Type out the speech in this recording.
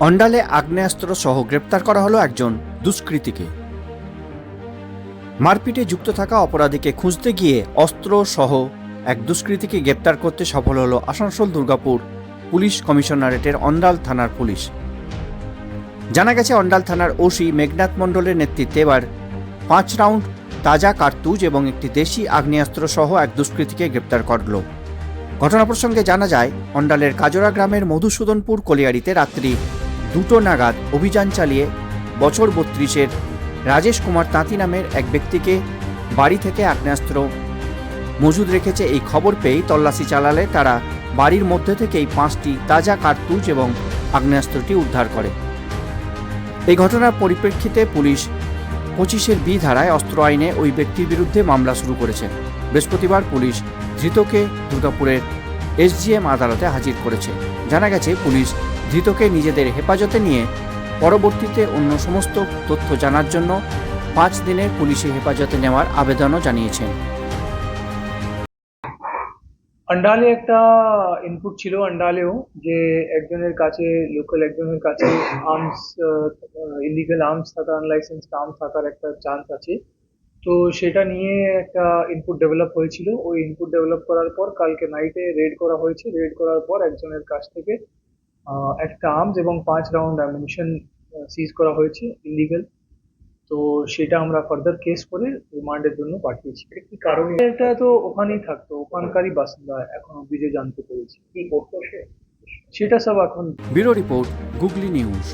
অন্ডালে আগ্নেয়াস্ত্র সহ গ্রেপ্তার করা হলো একজন দুষ্কৃতীকে। মারপিটে যুক্ত থাকা অপরাধীকে খুঁজতে গিয়ে অস্ত্র সহ এক দুষ্কৃতীকে গ্রেপ্তার করতে সফল হলো আসানসোল দুর্গাপুর পুলিশ কমিশনারেটের অন্ডাল থানার পুলিশ। জানা গেছে, অন্ডাল থানার ওসি মেঘনাথ মণ্ডলের নেতৃত্বে এবার পাঁচ রাউন্ড তাজা কার্তুজ এবং একটি দেশি আগ্নেয়াস্ত্র সহ এক দুষ্কৃতীকে গ্রেপ্তার করল। ঘটনা প্রসঙ্গে জানা যায়, অন্ডালের কাজরা গ্রামের মধুসূদনপুর কলিয়ারিতে রাত্রি দুটো নাগাদ অভিযান চালিয়ে বছর বত্রিশের রাজেশ কুমার তাঁতি নামের এক ব্যক্তিকে বাড়ি থেকে আগ্নেয়াস্ত্র মজুদ রেখেছে এই খবর পেয়েই তল্লাশি চালালে তারা বাড়ির মধ্যে থেকেই পাঁচটি তাজা কার্তুজ এবং আগ্নেয়াস্ত্রটি উদ্ধার করে। এই ঘটনার পরিপ্রেক্ষিতে পুলিশ পঁচিশের বি ধারায় অস্ত্র আইনে ওই ব্যক্তির বিরুদ্ধে মামলা শুরু করেছে। বৃহস্পতিবার পুলিশ ধৃতকে দুর্গাপুরের এসজিএম আদালতে হাজির করেছে। জানা গেছে, পুলিশ ধৃতকে নিজেদের হেফাজতে নিয়ে পরবর্তীতে অন্য সমস্ত তথ্য জানার জন্য পাঁচ দিনের পুলিশি হেফাজতে নেওয়ার আবেদনও জানিয়েছেন। আন্ডালে একটা ইনপুট ছিল আন্ডালেও যে একজনের কাছে লোকাল একজনের কাছে আর্মস ইলিগাল আর্মস থাকা আনলাইসেন্স আর্মস থাকার একটা চান্স আছে। তো সেটা নিয়ে একটা ইনপুট ডেভেলপ হয়েছিল। ওই ইনপুট ডেভেলপ করার পর কালকে নাইটে রেড করা হয়েছে। রেড করার পর একজনের কাছ থেকে একটা আর্মস এবং পাঁচ রাউন্ড অ্যামিনিশন সিজ করা হয়েছে ইলিগাল তো সেটা আমরা ফার্দার কেস করে রিমান্ডের জন্য পাঠিয়েছি। এটা কি কারণে? এটা তো ওখানেই থাকতো ওখানকারই বাসিন্দা এখন অব্দি যে জানতে পেরেছি। কি করতো সে? সেটা সব এখন ব্যুরো রিপোর্ট গুগলি নিউজ।